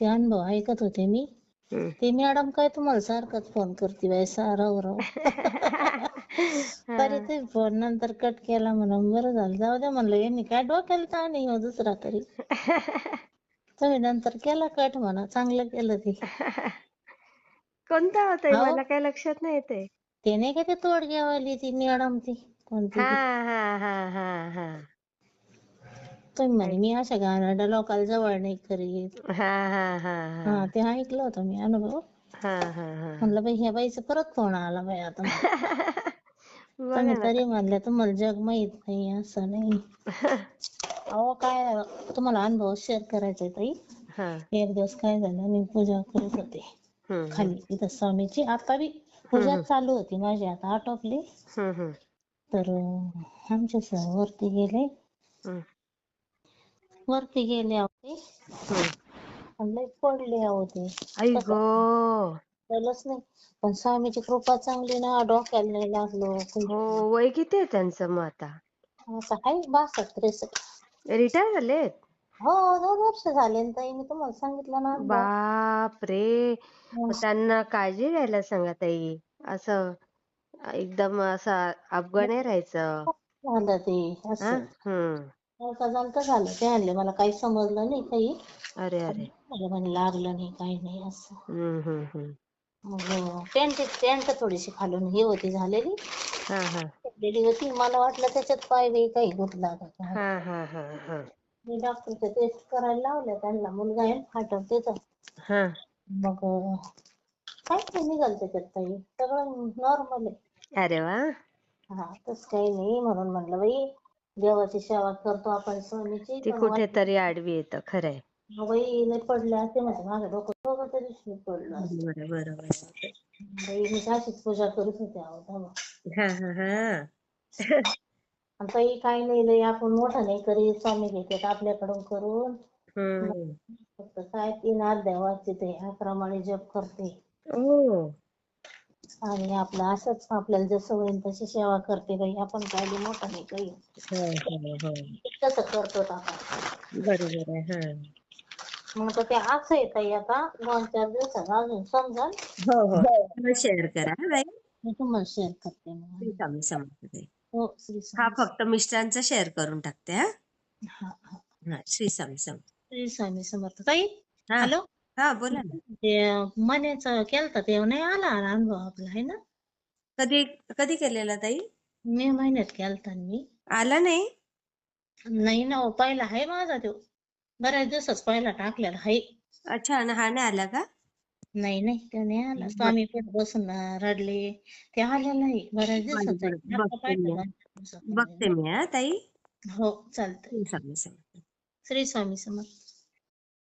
ते अनुभव ऐकत होते मी. हम्म. ते मॅडम काय तुम्हाला सारखाच फोन करते बाई साराव राव तरी ते फोन नंतर कट केला म्हणून बरं झालं. जाऊ दे म्हणलं यांनी काय डोक्याला ताण आहे हो दुसरा तरी. तुम्ही नंतर केला कट म्हणा चांगलं केलं ते. कोणता होता. मला काय लक्षात नाही येते ते नाही का ते तोडग्यावाली ती मॅडम ती? कोणती हा ती? हा हा हा हा. तुम्ही म्हणे मी अशा गाण्याला लोकांना जवळ नाही करीत. हा हा हा हा. हा ते ऐकलं होतं मी अनुभव. हा हा हा. म्हणलं बाई ह्या बाईचा परत फोन आला बाई आता. बघा ना तरी म्हणले तुम्हाला जग माहीत नाही असं नाही. अहो काय तुम्हाला अनुभव शेअर करायचा आहे ताई. हा. एक दिवस काय झालं मी पूजा करत होते. हम्म खाली इथं स्वामीची. आता बी पूजा चालू होती माझी आता आटोपली. हम्म हम्म. तर अं, आमचे सर वरती गेले. हम्म. वरती गेले अहो ते हम्म. आणि लय पडले अहो ते. आई गो. झालंच नाही. पण स्वामीची कृपा चांगली ना डोक्याला नाही लागलो. हो वय किती आहे त्यांचं मग आता? आता आहे बासष्ट त्रेसष्ट. रिटायर झालेत? हो दोन वर्ष झाले ना ताई. मी तुम्हाला सांगितलं ना. बाप रे. त्यांना काळजी घ्यायला सांगा ताई. असं एकदम असं अफगाण नाही राहायचं. झालं ते असं. हम्म नव्हतं झालं झालं ते आणले. मला काही समजलं नाही काही. अरे अरे. मला म्हणे लागलं नाही काही नाही असं. हम्म हम्म हम्म. मग पॅन्ट पॅन्ट थोडीशी खालून हे होती झालेली. हा हा. होती. मला वाटलं त्याच्यात पाय बी काही घुटला का काय. हा हा हा हा. मी डॉक्टरच्या टेस्ट करायला लावल्या त्यांना मुलगा आहे फाटव तिथं हा. मग काहीच नाही निघाल त्याच्यात काही सगळं नॉर्मल आहे. अरे वा. हा तसं काही नाही म्हणून म्हणलं बाई देवाची सेवा करतो आपण स्वामीची ती कुठेतरी आडवी येतं खरंय. बाई पडले असते म्हणजे माझं डोकं दोघं त्या दिवशी पडलं बाई मी अशीच पूजा करत होते. हा हा हा. आणि ताई काही नाही लय आपण मोठं नाही करीत स्वामी घेतात आपल्याकडून करून. फक्त काय तीन अध्याय वाचते अकरा माळी जप करते. ओ आणि आपलं असंच आपल्याला जसं होईल तशी सेवा करते बाई आपण लय मोठं नाही काही. हो हो हो. तसं करतो आपण. बरोबर आहे हा. मग तर ते असं आहे ताई आता दोन चार दिवसात अजून समजा हो हो. शेअर करा मी तुम्हाला शेअर करते मग. ताई. हो फक्त मिस्टरांचा शेअर करून टाकते हा. श्री स्वामी समर्थ श्री स्वामी समर्थ. ताई हा. हॅलो? हा बोला ना. ते मण्याचं केलता ते नाही आला अनुभव आपला आहे ना? कधी कधी केलेला ताई? मे महिन्यात केलता ना मी. आला नाही? नाही ना हो, पहिला आहे माझा तो. बऱ्याच दिवसाच पहिला टाकलेला आहे. अच्छा आणि हा नाही आला का? नाही नाही तो नाही आला. स्वामी पुढे बसून रडले. ते आलेलं नाही. बऱ्याच दिवसाच आहे. बरं, आता बघते पाहिलं मी. बघते हा ताई. हो चालतंय. श्री स्वामी समर्थ.